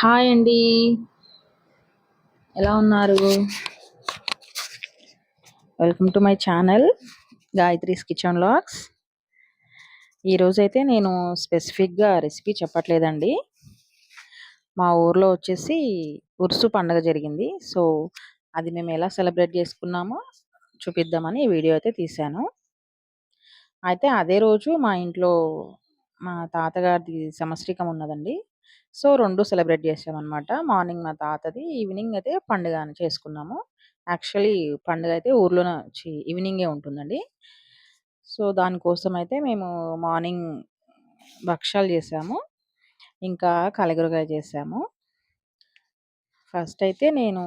Hi అండి. ఎలా ఉన్నారు? Welcome to my channel Gayatri's kitchen vlogs ఈరోజైతే నేను స్పెసిఫిక్గా రెసిపీ చెప్పట్లేదండి. మా ఊర్లో వచ్చేసి ఉరుసు పండగ జరిగింది. సో అది మేము ఎలా సెలబ్రేట్ చేసుకున్నామో చూపిద్దామని వీడియో అయితే తీశాను. అయితే అదే రోజు మా ఇంట్లో మా తాతగారిది సమశ్రీకం ఉన్నదండి. సో రెండు సెలబ్రేట్ చేసామన్నమాట. మార్నింగ్ మా తాతది ఈవినింగ్ అయితే పండుగ అని చేసుకున్నాము. యాక్చువల్లీ పండుగ అయితే ఊర్లోనే వచ్చి ఈవినింగే ఉంటుందండి. సో దానికోసం అయితే మేము మార్నింగ్ భక్ష్యాలు చేసాము. ఇంకా కలగరకాయ చేసాము. ఫస్ట్ అయితే నేను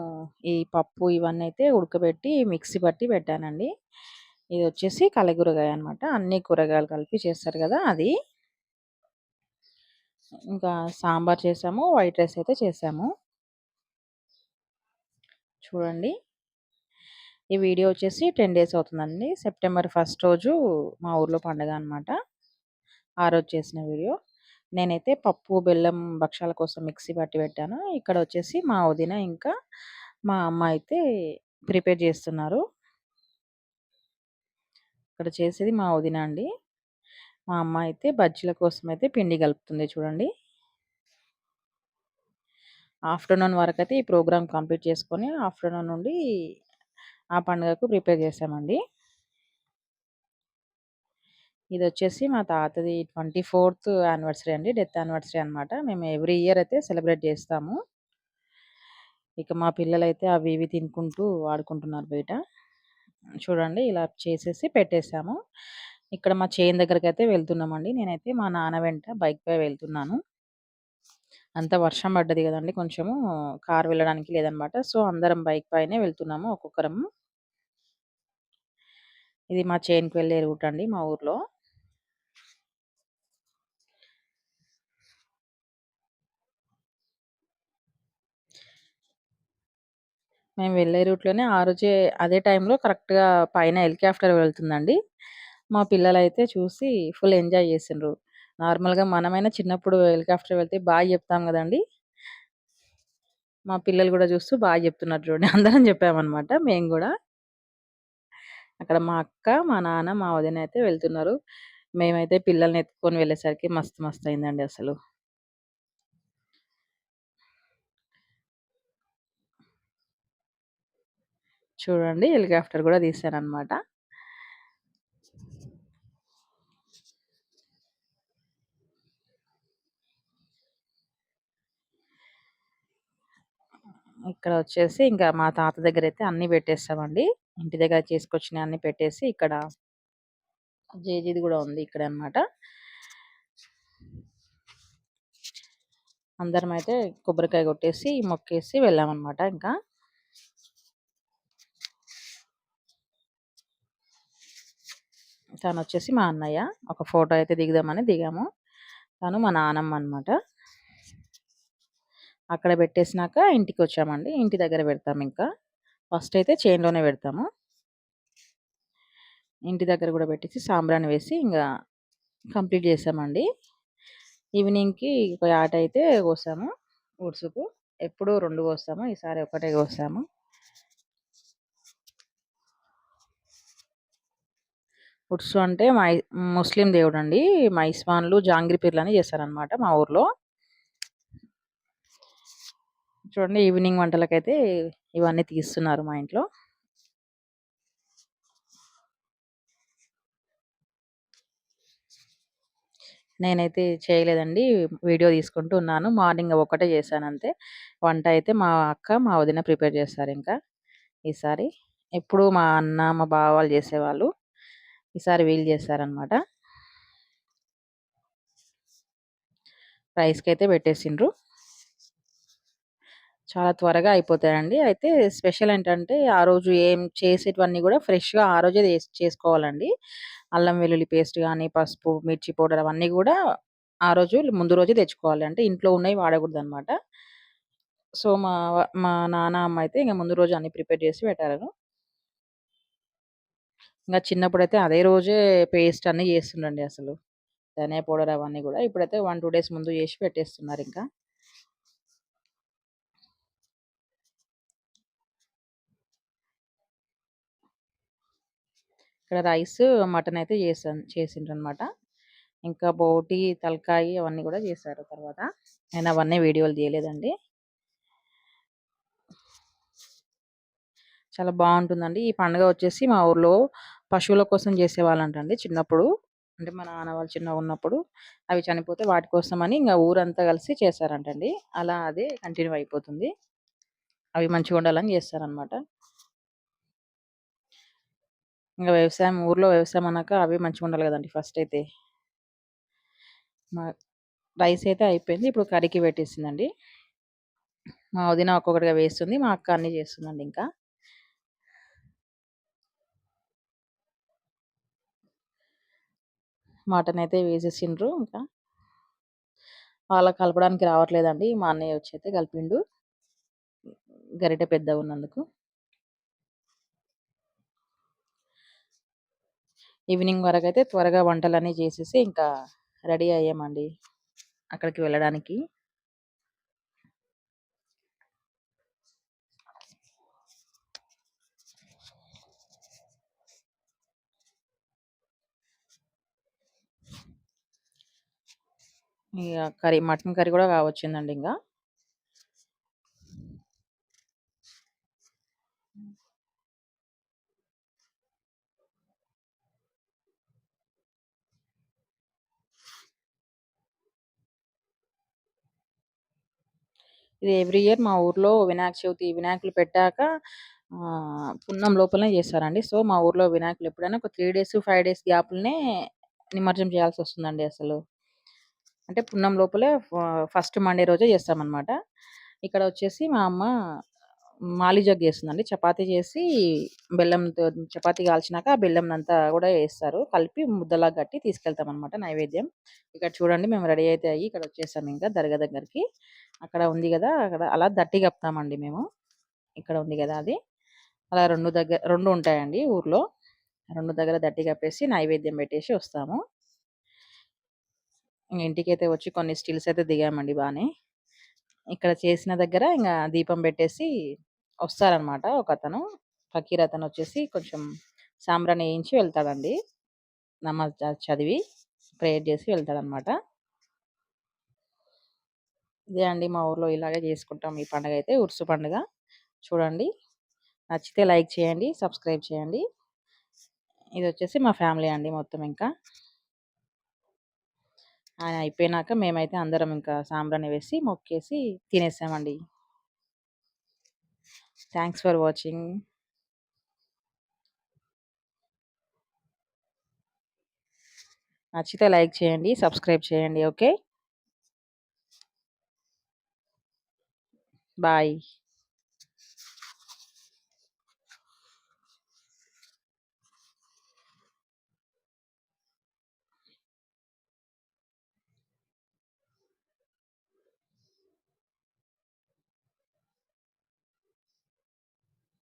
ఈ పప్పు ఇవన్నీ అయితే ఉడకబెట్టి మిక్సీ పట్టి పెట్టానండి. ఇది వచ్చేసి కలగూరగాయ అనమాట అన్ని కూరగాయలు కలిపి చేస్తారు కదా అది. ఇంకా సాంబార్ చేసాము వైట్ రైస్ అయితే చేసాము. చూడండి. ఈ వీడియో వచ్చేసి టెన్ డేస్ అవుతుందండి. సెప్టెంబర్ ఫస్ట్ రోజు మా ఊర్లో పండుగ అనమాట ఆ రోజు చేసిన వీడియో. నేనైతే పప్పు బెల్లం భక్షాల కోసం మిక్సీ పట్టి పెట్టాను. ఇక్కడ వచ్చేసి మా వదిన ఇంకా మా అమ్మ అయితే ప్రిపేర్ చేస్తున్నారు. ఇక్కడ చేసేది మా వదిన అండి. మా అమ్మ అయితే బజ్జీల కోసం అయితే పిండి కలుపుతుంది చూడండి. ఆఫ్టర్నూన్ వరకు అయితే ఈ ప్రోగ్రామ్ కంప్లీట్ చేసుకొని ఆఫ్టర్నూన్ నుండి ఆ పండుగకు ప్రిపేర్ చేసామండి. ఇది వచ్చేసి మా తాతది ట్వంటీ ఫోర్త్ యానివర్సరీ అండి. డెత్ యానివర్సరీ అనమాట మేము ఎవ్రీ ఇయర్ అయితే సెలబ్రేట్ చేస్తాము. ఇక మా పిల్లలు అయితే అవి ఇవి తినుకుంటూ ఆడుకుంటున్నారు బయట. చూడండి ఇలా చేసేసి పెట్టేసాము. ఇక్కడ మా చేన్ దగ్గరికి అయితే వెళ్తున్నామండి. నేనైతే మా నాన్న వెంట బైక్ పై వెళ్తున్నాను. అంత వర్షం పడ్డది కదండి కొంచెము కార్ వెళ్ళడానికి లేదనమాట. సో అందరం బైక్ పైనే వెళ్తున్నాము ఒక్కొక్కరం. ఇది మా చేన్కి వెళ్ళే రూట్ అండి మా ఊర్లో. మేము వెళ్ళే రూట్లోనే ఆ రోజే అదే టైంలో కరెక్ట్గా పైన హెలికాప్టర్ వెళ్తుందండి. మా పిల్లలైతే చూసి ఫుల్ ఎంజాయ్ చేసిండ్రు నార్మల్‌గా మనమైనా చిన్నప్పుడు హెలికాప్టర్ వెళ్తే బాగా చెప్తాం గదండీ! మా పిల్లలు గూడా చూస్తూ బాగా చెప్తున్నారు చూడండి. అందరం చెప్పామన్నమాట మేము గూడా. అక్కడ మా అక్క, మా నాన్న, మా వదిన అయితే వెళ్తున్నారు. మేమైతే పిల్లల్ని ఎత్తుకొని వెళ్ళేసరికి మస్తు మస్తు అయిందండి అసలు. చూడండి హెలికాప్టర్ గూడా తీశానన్నమాట. ఇక్కడ వచ్చేసి ఇంకా మా తాత దగ్గర అయితే అన్ని పెట్టేస్తామండి. ఇంటి దగ్గర చేసుకొచ్చిన అన్ని పెట్టేసి ఇక్కడ జేజీది కూడా ఉంది ఇక్కడ అనమాట అందరం అయితే కొబ్బరికాయ కొట్టేసి మొక్కేసి వెళ్ళామన్నమాట ఇంకా. తను వచ్చేసి మా అన్నయ్య ఒక ఫోటో అయితే దిగుదామని దిగాము. తను మా నానమ్మ అనమాట. అక్కడ పెట్టేసినాక ఇంటికి వచ్చామండి ఇంటి దగ్గర పెడతాం ఇంకా. ఫస్ట్ అయితే చైన్లోనే పెడతాము. ఇంటి దగ్గర కూడా పెట్టేసి సాంబ్రాన్ని వేసి ఇంకా కంప్లీట్ చేసామండి. ఈవినింగ్కి ఒక ఆట అయితే కోసాము. ఉడుసుకు. ఎప్పుడూ రెండు కోస్తాము. ఈసారి ఒకటే కోసాము. ఉడ్సు అంటే మై ముస్లిం దేవుడు అండి మైస్వాన్లు జాంగ్రీ పీర్లు అని చేస్తారనమాట మా ఊర్లో. చూడండి ఈవినింగ్ వంటలకైతే ఇవన్నీ తీస్తున్నారు మా ఇంట్లో. నేనైతే చేయలేదండి. వీడియో తీసుకుంటూ ఉన్నాను. మార్నింగ్ ఒకటే చేశాను అంతే. వంట అయితే మా అక్క మా వదిన ప్రిపేర్ చేస్తారు ఇంకా. ఈసారి ఎప్పుడు మా అన్న మా బావ వాళ్ళు చేసేవాళ్ళు. ఈసారి వీళ్ళు చేస్తారనమాట రైస్కి అయితే పెట్టేసిండ్రు. చాలా త్వరగా అయిపోతాయండి. అయితే స్పెషల్ ఏంటంటే ఆ రోజు ఏం చేసేటివన్నీ కూడా ఫ్రెష్గా ఆ రోజే చేసుకోవాలండి. అల్లం వెల్లుల్లి పేస్ట్ కానీ పసుపు మిర్చి పౌడర్ అవన్నీ కూడా ఆ రోజు ముందు రోజే తెచ్చుకోవాలి. అంటే ఇంట్లో ఉన్నవి వాడకూడదు అనమాట సో మా మా నాన్న అమ్మ అయితే ఇంకా ముందు రోజు అన్ని ప్రిపేర్ చేసి పెట్టారు. ఇంకా చిన్నప్పుడు అయితే అదే రోజే పేస్ట్ అన్నీ చేస్తుండండి అసలు. ధనియా పౌడర్ అవన్నీ కూడా. ఇప్పుడైతే వన్ టూ డేస్ ముందు చేసి పెట్టేస్తున్నారు ఇంకా. ఇక్కడ రైస్ మటన్ అయితే చేసాను చేసిండ్రు అనమాట ఇంకా బోటి తలకాయి అవన్నీ కూడా చేశారు తర్వాత. నేను అవన్నీ వీడియోలు తీయలేదండి. చాలా బాగుంటుందండి. ఈ పండుగ వచ్చేసి మా ఊర్లో పశువుల కోసం చేసేవాళ్ళంటండి చిన్నప్పుడు. అంటే మా నాన్న వాళ్ళు చిన్నగా ఉన్నప్పుడు అవి చనిపోతే వాటి కోసం అని ఇంకా ఊరంతా కలిసి చేశారంటండి. అలా అదే కంటిన్యూ అయిపోతుంది. అవి మంచిగా ఉండాలని చేస్తారనమాట. ఇంకా వ్యవసాయం ఊర్లో వ్యవసాయం అన్నాక అవి మంచిగా ఉండాలి కదండి ఫస్ట్ అయితే. మా రైస్ అయితే అయిపోయింది. ఇప్పుడు కర్రీకి పెట్టేసిందండి. మా వదిన ఒక్కొక్కటిగా వేస్తుంది. మా అక్క అన్ని చేస్తుందండి ఇంకా. మటన్ అయితే వేసేసిండ్రు ఇంకా. వాళ్ళ కలపడానికి రావట్లేదండి. మా అన్నయ్య వచ్చి అయితే కలిపిండు. గరిటె పెద్దగా ఉన్నందుకు. ఈవినింగ్ వరకు అయితే త్వరగా వంటలన్నీ చేసేసి ఇంకా రెడీ అయ్యామండి అక్కడికి వెళ్ళడానికి. ఇక కర్రీ మటన్ కర్రీ కూడా కావచ్చిందండి ఇంకా. ఇది ఎవ్రీ ఇయర్ మా ఊర్లో వినాయక చవితి వినాయకులు పెట్టాక పున్నం లోపలనే చేస్తారండి. సో మా ఊర్లో వినాయకులు ఎప్పుడైనా ఒక త్రీ డేస్ ఫైవ్ డేస్ గ్యాప్లనే నిమజ్జనం చేయాల్సి వస్తుందండి అసలు. అంటే పున్నం లోపలే ఫస్ట్ మండే రోజే చేస్తామన్నమాట. ఇక్కడ వచ్చేసి మా అమ్మ మాలి జగ్ చేస్తుందండి. చపాతీ చేసి బెల్లంతో చపాతీ కాల్చినాక ఆ బెల్లం అంతా కూడా వేస్తారు. కలిపి ముద్దలా కట్టి తీసుకెళ్తాం అనమాట నైవేద్యం. ఇక్కడ చూడండి మేము రెడీ అయితే అయ్యి ఇక్కడ వచ్చేసాం ఇంకా దర్గా దగ్గరికి. అక్కడ ఉంది కదా అక్కడ అలా దట్టి కప్తామండి మేము. ఇక్కడ ఉంది కదా అది. అలా రెండు దగ్గర రెండు ఉంటాయండి ఊర్లో. రెండు దగ్గర దట్టి కప్పేసి నైవేద్యం పెట్టేసి వస్తాము. ఇంటికైతే వచ్చి కొన్ని స్టిల్స్ అయితే దిగామండి బాగానే ఇక్కడ చేసిన దగ్గర ఇంకా దీపం పెట్టేసి వస్తారనమాట ఒక అతను ఫకీర్ అతను వచ్చేసి కొంచెం సాంబ్రాన్ని వేయించి వెళ్తాడండి. నమాజ్ చదివి ప్రేయర్ చేసి వెళ్తాడనమాట. ఇదే అండి మా ఊర్లో ఇలాగే చేసుకుంటాం. ఈ పండుగ అయితే ఉర్సు పండుగ. చూడండి. నచ్చితే లైక్ చేయండి సబ్స్క్రైబ్ చేయండి. ఇది వచ్చేసి మా ఫ్యామిలీ అండి మొత్తం ఇంకా. ఆయన అయిపోయినాక మేమైతే అందరం ఇంకా సాంబ్రాన్ని వేసి మొక్కేసి తినేసామండి. థ్యాంక్స్ ఫర్ వాచింగ్ నచ్చితే లైక్ చేయండి సబ్స్క్రైబ్ చేయండి ఓకే? బాయ్.